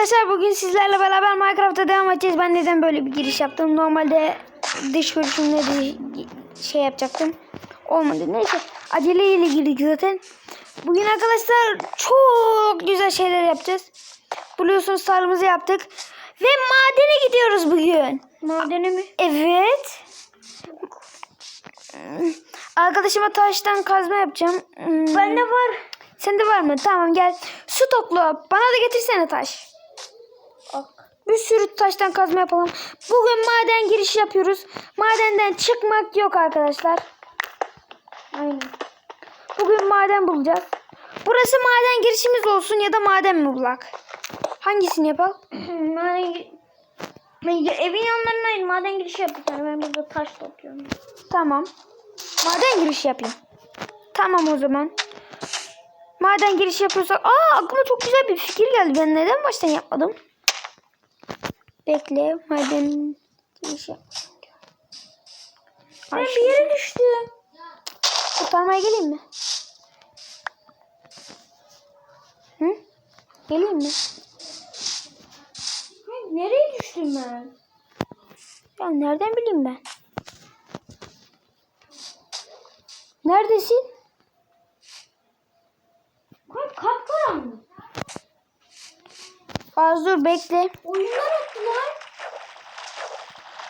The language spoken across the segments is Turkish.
Arkadaşlar bugün sizlerle beraber Minecraft'a devam edeceğiz. Ben neden böyle bir giriş yaptım? Normalde dış görüşümle şey yapacaktım. Olmadı. Neyse aceleyle girdik zaten. Bugün arkadaşlar çok güzel şeyler yapacağız. Biliyorsunuz tarlamızı yaptık. Ve madene gidiyoruz bugün. Madeni mi? Evet. Arkadaşıma taştan kazma yapacağım. Hmm. Bende var. Sende var mı? Tamam gel. Su topla. Bana da getirsene taş. Bir sürü taştan kazma yapalım. Bugün maden girişi yapıyoruz. Madenden çıkmak yok arkadaşlar. Aynen. Bugün maden bulacağız. Burası maden girişimiz olsun ya da maden mi bulak? Hangisini yapalım? Maden ben evin yanlarına maden girişi yapacağım. Ben burada taş topluyorum. Tamam. Maden girişi yapayım. Tamam o zaman. Maden girişi yapıyorsak... Aa aklıma çok güzel bir fikir geldi. Ben neden baştan yapmadım? Bekle. Maden girişi yapayım. Ben bir yere düştüm. Kurtarmaya geleyim mi? Hı? Geleyim mi? Nereye düştüm ben? Ya nereden bileyim ben? Neredesin? Kapkaranlık. Az dur bekle. Oyunlar attılar.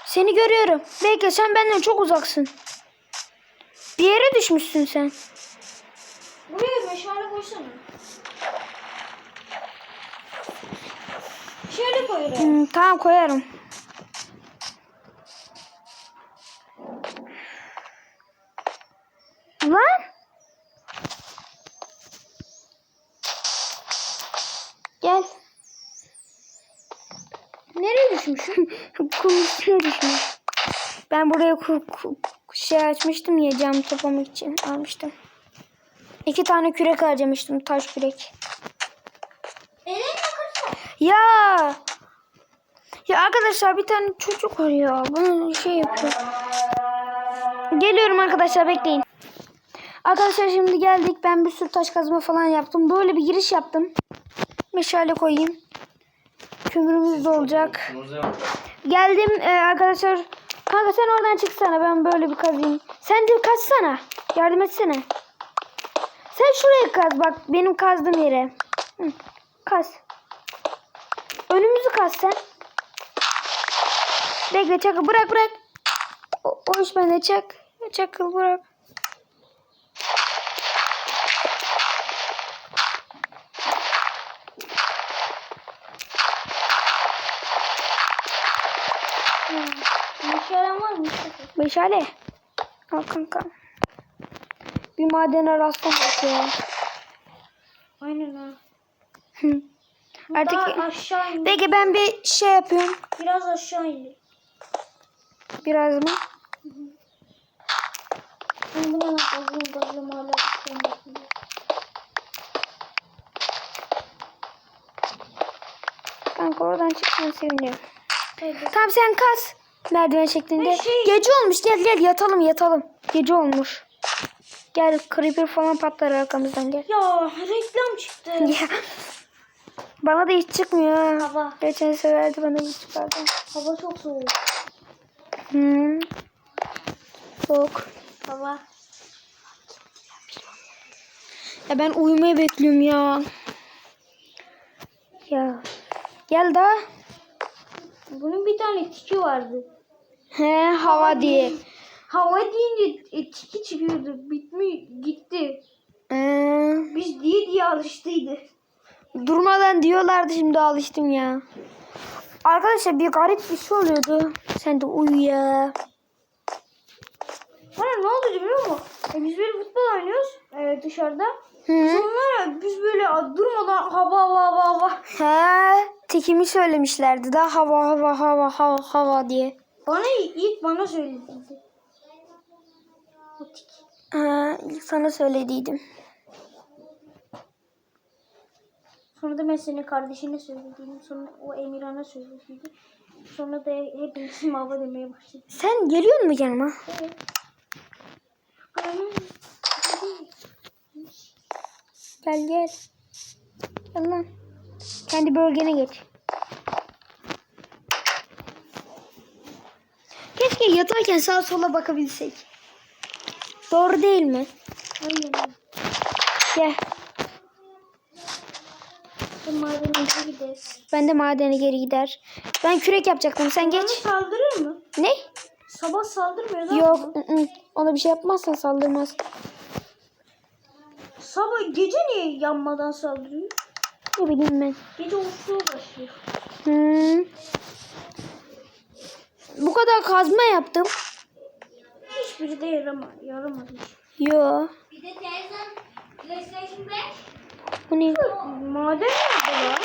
Seni görüyorum. Bekle sen benden çok uzaksın. Bir yere düşmüşsün sen. Buraya meşale koysana. Şöyle koyuyorum. Hmm, tamam koyarım. Düşmüşüm? Kum üstüne düşmüş. Ben buraya ku, ku- şey açmıştım ya cam toplamak için almıştım. İki tane kürek harcamıştım taş kürek. Ya. Ya arkadaşlar bir tane çocuk var ya. Bana şey yapıyor. Geliyorum arkadaşlar bekleyin. Arkadaşlar şimdi geldik. Ben bir sürü taş kazma falan yaptım. Böyle bir giriş yaptım. Meşale koyayım. Kömürümüz de olacak. Geldim e, arkadaşlar. Kanka sen oradan çıksana. Ben böyle bir kazayım. Sen de kaçsana. Yardım etsene. Sen şuraya kaz. Bak benim kazdığım yere. Hı, kaz. Önümüzü kaz sen. Bekle çakıl bırak bırak. O, o iş bende çak. Çakıl bırak. Meşalem var mı? Meşale. Al kanka. Bir madene rastlamadık ya. Aynen ha. Artık Daha aşağı in. Peki ben bir şey yapıyorum. Biraz aşağı in. Biraz mı? Ben buna gazım gazım hala düşüyorum. Kanka oradan çıkmanı seviniyorum. Evet. Tamam sen kaz. Merdiven şeklinde. Şey- Gece olmuş gel gel yatalım yatalım. Gece olmuş. Gel creeper falan patlar arkamızdan gel. Ya reklam çıktı. Ya. Bana da hiç çıkmıyor. ha. Hava. Geçen seferdi bana hiç çıkardı. Hava çok soğuk. Hmm. Soğuk. Hava. Ya ben uyumayı bekliyorum ya. Ya. Gel daha. Bunun bir tane tiki vardı. He hava diye. Hava deyince e, tiki çıkıyordu. Bitmi gitti. Ee, Biz diye diye alıştıydı. durmadan diyorlardı şimdi alıştım ya. Arkadaşlar bir garip bir şey oluyordu. Sen de uyu ya. Bana ne oldu biliyor musun? E, biz böyle futbol oynuyoruz e, dışarıda. Hı? Sonra biz böyle durmadan hava hava hava hava. He, tekimi söylemişlerdi daha hava hava hava hava hava diye. Bana ilk bana söyledi. O tiki. Ha, ilk sana söylediydim. Sonra da ben senin kardeşine söylediydim. Sonra o Emirhan'a söylediydim. Sonra da hepimiz hava demeye başladı. Sen geliyor mu yanıma? Evet. Gel gel. Lan. Kendi bölgene geç. Keşke yatarken sağa sola bakabilsek. Doğru değil mi? Aynen. Gel. Bu madene gideriz. Ben de madene geri gider. Ben kürek yapacaktım. Sen Bana geç. saldırır mı? Ne? Sabah saldırmıyor lan. Yok. ı ı. Ona bir şey yapmazsan saldırmaz. Sabah gece niye yanmadan saldırıyor? Ne bileyim ben. Gece uçluğa başlıyor. Hmm. Bu kadar kazma yaptım. Hiçbiri de yarama, yaramadı. Yo. Bir de teyzem PlayStation 5. Bu ne? Maden nerede lan?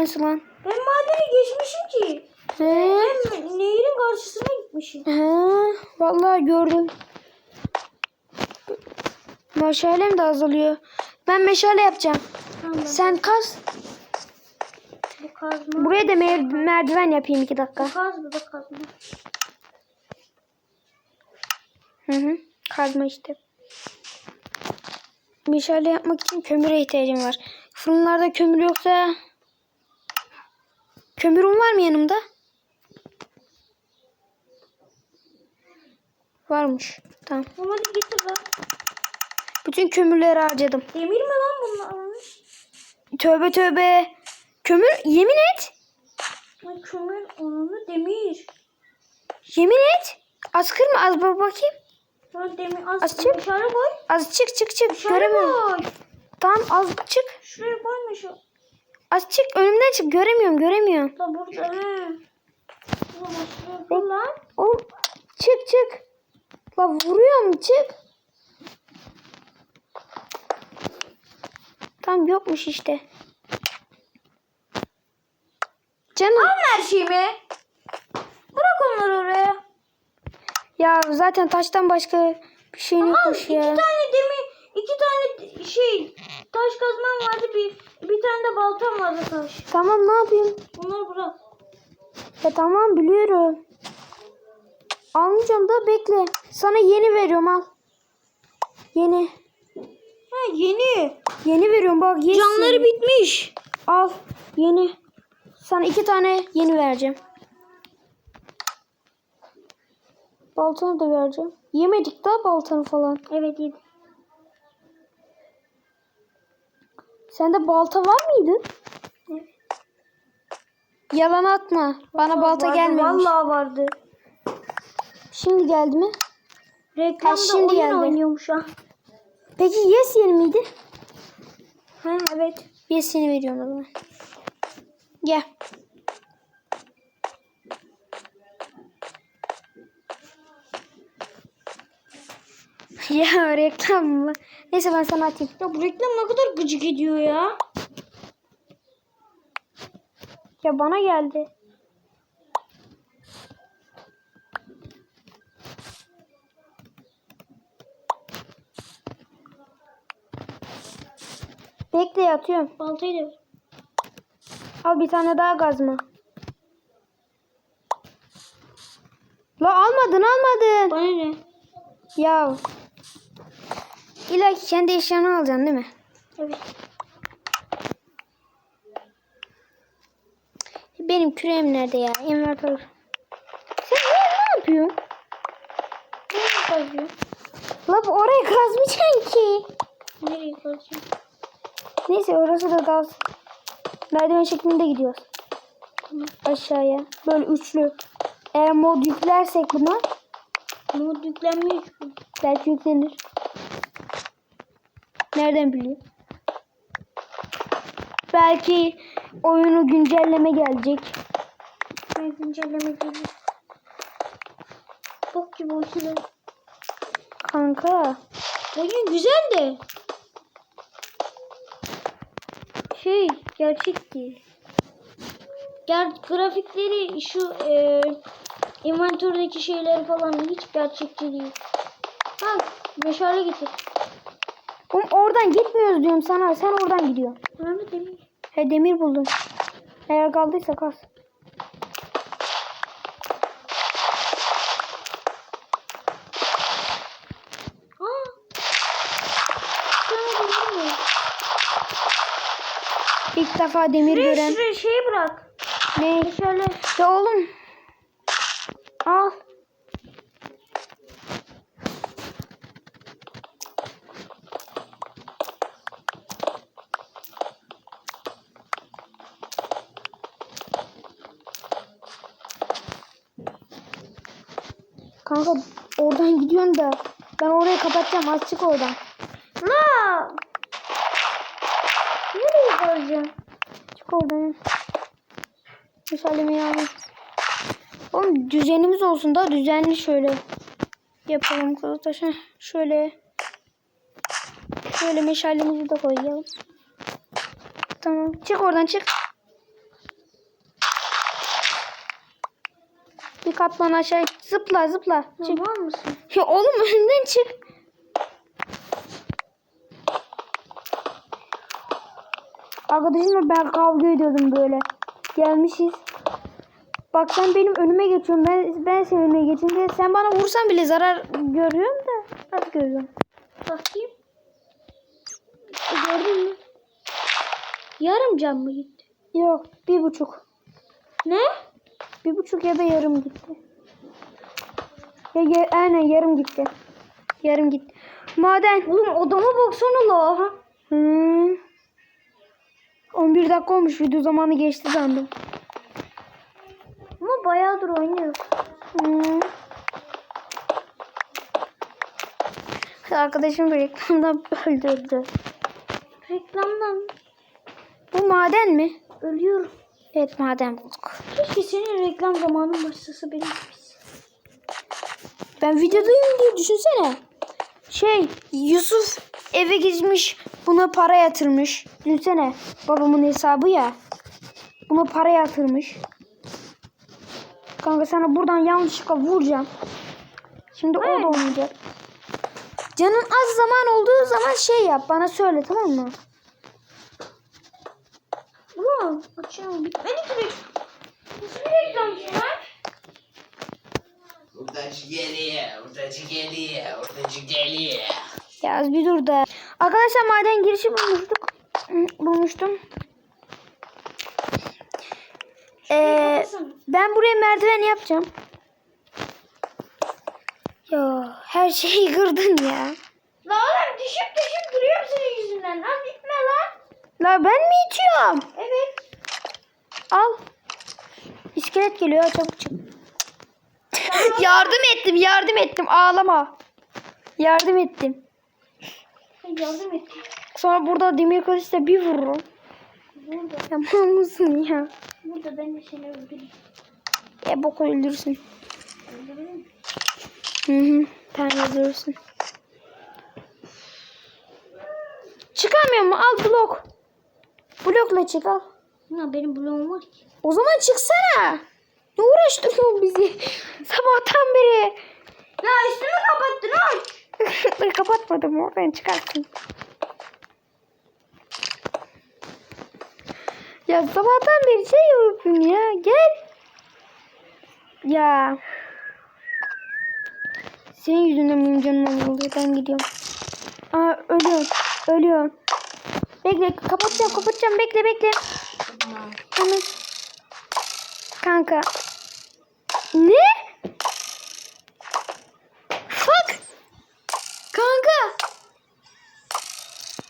Nasıl lan? Ben madene geçmişim ki. He? Ben nehirin karşısına gitmişim. He? Vallahi gördüm. Meşalem de azalıyor. Ben meşale yapacağım. Tamam. Sen kaz. Kazma. Buraya da mer- merdiven yapayım iki dakika. Bu kaz bu da kazma. Hı hı. Kazma işte. Meşale yapmak için kömüre ihtiyacım var. Fırınlarda kömür yoksa... Kömürüm var mı yanımda? Varmış. Tamam. Ama hadi getir lan. Bütün kömürleri harcadım. Demir mi lan bunlar? Tövbe tövbe. Kömür yemin et. Kömür onunu demir. Yemin et. Az kırma az bak bakayım. Lan demir az. Az çık. Dışarı koy. Az çık çık çık. Dışarı Göremiyorum. koy. Tamam az çık. Şuraya koyma şu. Az çık. Önümden çık. Göremiyorum göremiyorum. La burada. Koy lan. Oğlum çık çık. La vuruyorum çık. Tam yokmuş işte. Canım. Al her şeyimi. Bırak onları oraya. Ya zaten taştan başka bir şey Al yokmuş iki ya. tane demir, iki tane şey taş kazmam vardı bir bir tane de baltam vardı taş. Tamam ne yapayım? Bunları bırak. Ya tamam biliyorum. Almayacağım da bekle. Sana yeni veriyorum al. Yeni. Ha yeni. Yeni veriyorum bak yesin. Canları bitmiş. Al yeni. Sana iki tane yeni vereceğim. Baltanı da vereceğim. Yemedik daha baltanı falan. Evet yedi. Sende balta var mıydı? Evet. Yalan atma. Bana balta Vardı, gelmemiş. Vallahi vardı. Şimdi geldi mi? Reklamda Ha, şimdi oyun geldi. oynuyormuş ha. Peki yes yeni miydi? Ha evet. Yes yeni veriyorum o zaman. Ya reklam mı? Neyse ben sana atayım. Ya bu reklam ne kadar gıcık ediyor ya. Ya bana geldi. Bekle atıyorum. Baltayı da. Al bir tane daha gazma. La almadın almadın. Bana ne? Ya. İlla ki kendi eşyanı alacaksın değil mi? Evet. Benim küreğim nerede ya? Envanter. Sen ne, ne yapıyorsun? Nereye kazıyor? La bu orayı kazmayacaksın ki. Nereye kazıyor? Neyse orası da daha merdiven şeklinde gidiyoruz. Aşağıya. Böyle üçlü. Eğer mod yüklersek buna Mod yüklenmiyor ki. belki yüklenir. Nereden biliyor? Belki oyunu güncelleme gelecek. Ben güncelleme geliyor. Bok gibi oynuyor. Kanka. Oyun güzel de. Şey gerçek değil. Ger grafikleri şu e, inventördeki şeyleri falan hiç gerçekçi değil. Ha meşale getir. Oğlum oradan gitmiyoruz diyorum sana. Sen oradan gidiyorsun. Nerede demir? He demir buldum. Eğer kaldıysa mi? İlk defa demir Şuraya gören. şuraya şeyi bırak. Ne? Meşale. Ya oğlum. Al. Kanka oradan gidiyorsun da ben orayı kapatacağım az çık oradan. La! Nereye koyacağım? Çık oradan. Müsaademeyi alayım. Oğlum düzenimiz olsun da düzenli şöyle yapalım kızı taşı. Şöyle şöyle meşalemizi de koyalım. Tamam. Çık oradan çık. Katman aşağı zıpla zıpla. Çık. Var mısın? Ya oğlum önünden çık. Arkadaşımla ben kavga ediyordum böyle. Gelmişiz. Bak sen benim önüme geçiyorsun. Ben, ben senin önüne geçeyim diye. Sen bana vursan bile zarar görüyorum da. Nasıl görüyorum? Bakayım. E, gördün mü? Yarım can mı gitti? Yok. Bir buçuk. Ne? Bir buçuk ya da yarım gitti. Ya, ya, aynen yarım gitti. Yarım gitti. Maden. Oğlum odama baksana la. Hmm. 11 dakika olmuş video zamanı geçti sandım. Ama bayağıdır oynuyor. Hmm. Arkadaşım bir reklamda öldürdü. Reklamdan Bu maden mi? ölüyorum. Evet maden bulduk. Keşke senin reklam zamanın başlasa benim. Ben videodayım diye düşünsene. Şey Yusuf eve gitmiş buna para yatırmış. Düşünsene babamın hesabı ya. Buna para yatırmış. Kanka sana buradan yanlışlıkla vuracağım. Şimdi o da olmayacak. Canın az zaman olduğu zaman şey yap bana söyle tamam mı? Ulan açıyorum. Bitmedi ki reklam. Nasıl bir reklam lan? Ortacı geliyor, ortacı geliyor, ortacı geliyor. Ya az bir dur da. Arkadaşlar maden girişi bulmuştuk. Bulmuştum. Ee, ben buraya merdiven yapacağım. Ya her şeyi kırdın ya. La oğlum düşüp düşüp duruyorum senin yüzünden. Lan gitme lan. La ben mi itiyorum? Evet. Al. İskelet geliyor çabuk çık. yardım ettim yardım ettim ağlama. Yardım ettim. Yardım et. Sonra burada demir kılıçla bir vururum. Burada. Yapar mısın ya? Burada ben de seni öldüreyim. E bok öldürsün. Öldürürüm. Hı hı. Sen öldürürsün. Çıkamıyor mu? Al blok. Blokla çık al. Ya benim bloğum var ki. O zaman çıksana. Ne uğraştırıyorsun bizi? Sabahtan beri. Ya üstümü kapattın aç. Kapatmadım oradan çıkarsın. Ya sabahtan beri şey yapıyorum ya. Gel. Ya. Senin yüzünden benim canıma vuruluyor. Ben gidiyorum. Aa ölüyorum. Ölüyorum. Bekle kapatacağım kapatacağım. Bekle bekle. Hemen. Kanka. Ne? Fuck. Kanka.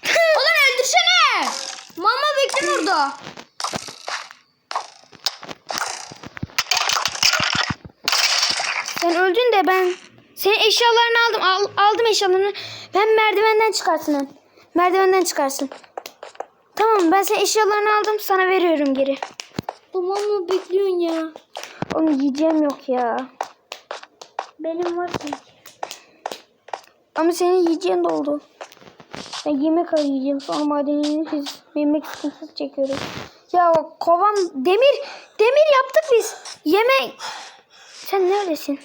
Ulan öldürsene. Mama bekle orada. Sen öldün de ben senin eşyalarını aldım. Al- aldım eşyalarını. Ben merdivenden çıkarsın. Merdivenden çıkarsın. Tamam ben senin eşyalarını aldım. Sana veriyorum geri. Tamam mı bekliyorsun ya? Onu yiyeceğim yok ya. Benim var sanki. Ama senin yiyeceğin de oldu. Ben yemek arayacağım. Sonra madenini biz yemek sıkıntısı çekiyoruz. Ya kovam demir demir yaptık biz. Yemek. Sen neredesin?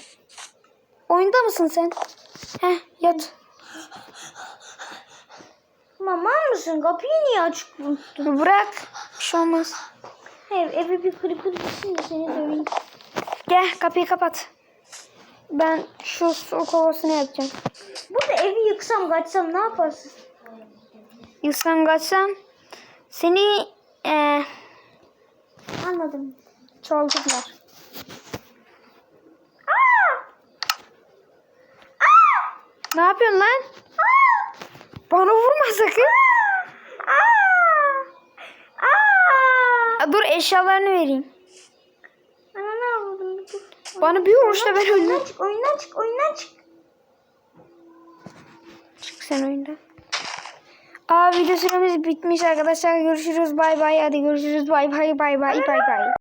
Oyunda mısın sen? Heh yat. Maman mısın? Kapıyı niye açık unuttun? Bırak. Bir şey olmaz. Hayır eve bir kırık kırık gitsin de seni döveyim. Gel kapıyı kapat. Ben şu su kovasını yapacağım. Burada evi yıksam kaçsam ne yaparsın? Yıksam kaçsam seni e, anladım. Çaldılar. Aa! Aa! Ne yapıyorsun lan? Bana vurma sakın. Aa, Dur eşyalarını vereyim. Ana ne yapalım? Bir dur. Bana bir vuruşla ben öldüm. Oyundan çık, oyundan çık, oyundan çık. Çık sen oyundan. Aa video süremiz bitmiş arkadaşlar. Görüşürüz bay bay. Hadi görüşürüz bay bay bay bay bay bay.